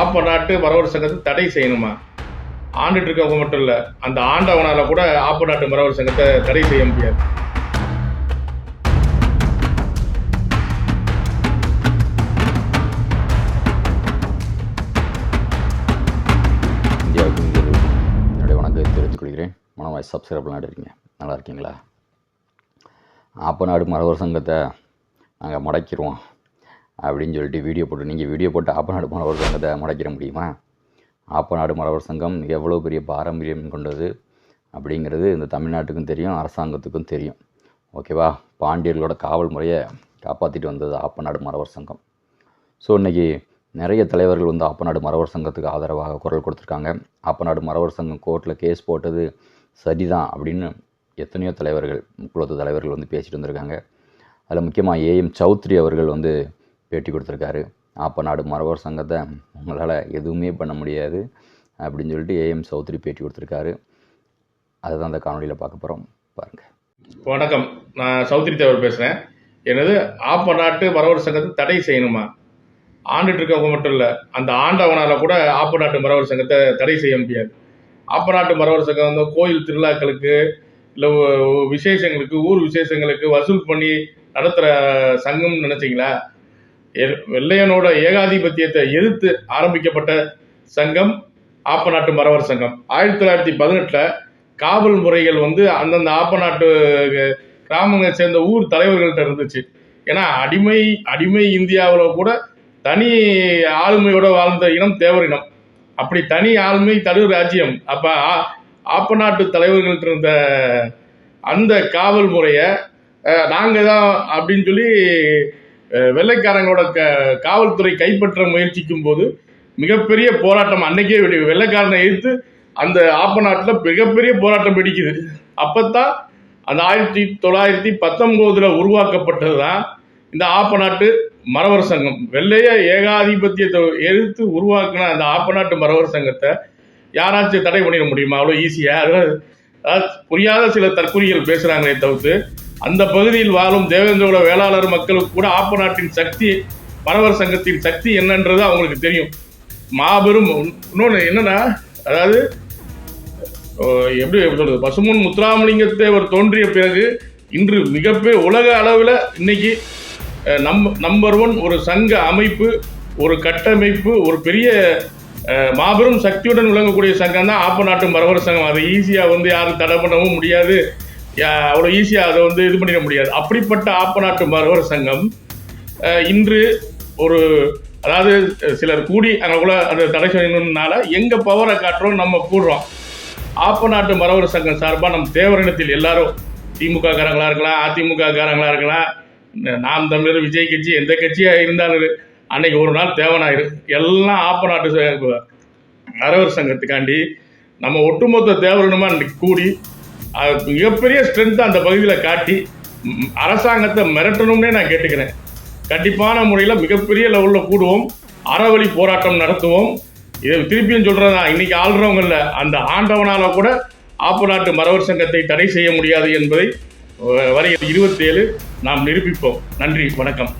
ஆப்ப நாட்டு மரவர் சங்கத்தை தடை செய்யணுமா? ஆண்டுட்டு இருக்கவங்க மட்டும் இல்லை அந்த ஆண்டவனால கூட ஆப்ப நாட்டு மரவர் சங்கத்தை தடை செய்ய முடியாது. கொள்கிறேன். மனவாய் சப்ஸ்கிரைப் இருக்கீங்க நல்லா இருக்கீங்களா? ஆப்ப நாடு மரவர் சங்கத்தை நாங்கள் முடக்கிடுவோம். அப்படின்னு சொல்லிட்டு வீடியோ போட்டு நீங்கள் வீடியோ போட்டு ஆப்ப நாடு மரவர் சங்கத்தை முடக்கிட முடியுமா ஆப்ப நாடு மரவர் சங்கம் எவ்வளோ பெரிய பாரம்பரியம் கொண்டது அப்படிங்கிறது இந்த தமிழ்நாட்டுக்கும் தெரியும் அரசாங்கத்துக்கும் தெரியும் ஓகேவா பாண்டியர்களோட காவல் முறையை காப்பாற்றிட்டு வந்தது ஆப்ப நாடு மரவர் சங்கம் ஸோ இன்றைக்கி நிறைய தலைவர்கள் வந்து ஆப்பநாடு மரவர் சங்கத்துக்கு ஆதரவாக குரல் கொடுத்துருக்காங்க ஆப்பநாடு மரவர் சங்கம் கோர்ட்டில் கேஸ் போட்டது சரிதான் அப்படின்னு எத்தனையோ தலைவர்கள் முக்குளத்து தலைவர்கள் வந்து பேசிட்டு வந்திருக்காங்க அதில் முக்கியமாக ஏஎம் சௌத்ரி அவர்கள் வந்து பேட்டி கொடுத்துருக்காரு. ஆப்பநாடு மரவர் சங்கத்தை உங்களால் எதுவுமே பண்ண முடியாது அப்படின்னு சொல்லிட்டு ஏஎம் சௌத்ரி பேட்டி கொடுத்துருக்காரு. அதை தான் அந்த காணொலியில் பார்க்க போகிறோம் பாருங்கள் வணக்கம். நான் சௌத்ரி தேவர் பேசுகிறேன் எனது ஆப்ப நாட்டு மரவர் சங்கத்தை தடை செய்யணுமா? ஆண்டுட்டு இருக்கவங்க மட்டும் இல்லை அந்த ஆண்டவனால கூட ஆப்ப நாட்டு மரவர் சங்கத்தை தடை செய்ய முடியாது. ஆப்ப நாட்டு மரவர் சங்கம் வந்து கோயில் திருவிழாக்களுக்கு இல்லை விசேஷங்களுக்கு ஊர் விசேஷங்களுக்கு வசூல் பண்ணி நடத்துகிற சங்கம்னு நினச்சிங்களா? வெள்ளையனோட ஏகாதிபத்தியத்தை எதிர்த்து ஆரம்பிக்கப்பட்ட சங்கம் ஆப்ப நாட்டு மறவர் சங்கம். ஆயிரத்தி தொள்ளாயிரத்தி பதினெட்டில் காவல் முறைகள் வந்து அந்தந்த ஆப்ப நாட்டு கிராமங்களை சேர்ந்த ஊர் தலைவர்கள்ட்ட இருந்துச்சு. ஏன்னா அடிமை அடிமை இந்தியாவில் கூட தனி ஆளுமையோட வாழ்ந்த இனம் தேவர் இனம். அப்படி தனி ஆளுமை தடு ராஜ்யம். அப்ப ஆ- ஆப்ப நாட்டு தலைவர்கள்ட்ட இருந்த அந்த காவல் முறையை நாங்கள் தான் அப்படின்னு சொல்லி வெள்ளைக்காரங்களோட க காவல்துறை கைப்பற்ற முயற்சிக்கும் போது மிகப்பெரிய போராட்டம் அன்னைக்கே வெடி- வெள்ளைக்காரனை எதிர்த்து அந்த ஆப்ப நாட்டில் மிகப்பெரிய போராட்டம் வெடிக்குது. அப்பத்தான் அந்த ஆயிரத்தி தொள்ளாயிரத்தி பத்தொம்போதுல உருவாக்கப்பட்டது தான் இந்த ஆப்ப நாட்டு மரவர் சங்கம். வெள்ளைய ஏகாதிபத்தியத்தை எதிர்த்து உருவாக்கின அந்த ஆப்ப நாட்டு மரவர் சங்கத்தை யாராச்சும் தடை பண்ணிட முடியுமா? அவ்வளோ ஈஸியாக அதாவது அதாவது புரியாத சில தற்குறிகள் பேசுகிறாங்களே தவிர்த்து அந்த பகுதியில் வாழும் தேவேந்திரகுல வேளாளர் மக்களுக்கு கூட ஆப்ப நாட்டின் சக்தி பரவர் சங்கத்தின் சக்தி என்னன்றது அவங்களுக்கு தெரியும். மாபெரும் இன்னொன்று என்னன்னா அதாவது எப்படி சொல்றது? பசுமன் முத்துராமலிங்கத்தை அவர் தோன்றிய பிறகு இன்று மிகப்பெரிய உலக அளவில் இன்னைக்கு நம் நம்பர் ஒன் ஒரு சங்க அமைப்பு ஒரு கட்டமைப்பு ஒரு பெரிய மாபெரும் சக்தியுடன் விளங்கக்கூடிய சங்கம் தான் ஆப்ப நாட்டு மரவர் சங்கம். அதை ஈஸியாக வந்து யாரும் தடை பண்ணவும் முடியாது. அவ்வளோ ஈஸியாக அதை வந்து இது பண்ணிட முடியாது. அப்படிப்பட்ட ஆப்ப நாட்டு சங்கம் இன்று ஒரு அதாவது சிலர் கூடி அங்கக்குள்ள அதை தடை செய்யணும்னால எங்கள் பவரை காட்டுறோம் நம்ம கூடுறோம் ஆப்ப நாட்டு மரவர் சங்கம் சார்பாக நம் தேவரினத்தில் எல்லாரும் திமுக காரங்களாக இருக்கலாம் அதிமுக காரங்களாக இருக்கலாம் நாம் தமிழர் விஜய் கட்சி எந்த கட்சியாக இருந்தாலும் அன்னைக்கு ஒரு நாள் தேவனாயிரு. எல்லாம் ஆப்ப நாட்டு மரவர் சங்கத்துக்காண்டி நம்ம ஒட்டுமொத்த தேவரிடமாக கூடி மிகப்பெரிய ஸ்ட்ரென்த்தை அந்த பகுதியில் காட்டி அரசாங்கத்தை மிரட்டணும்னே நான் கேட்டுக்கிறேன். கண்டிப்பான முறையில் மிகப்பெரிய லெவலில் கூடுவோம். அறவழி போராட்டம் நடத்துவோம். இதை திருப்பியும் சொல்கிறதா இன்னைக்கு ஆள்றவங்கள அந்த ஆண்டவனால கூட ஆப்பு நாட்டு மரவர் சங்கத்தை தடை செய்ய முடியாது என்பதை வரை இருபத்தேழு நாம் நிரூபிப்போம். நன்றி வணக்கம்.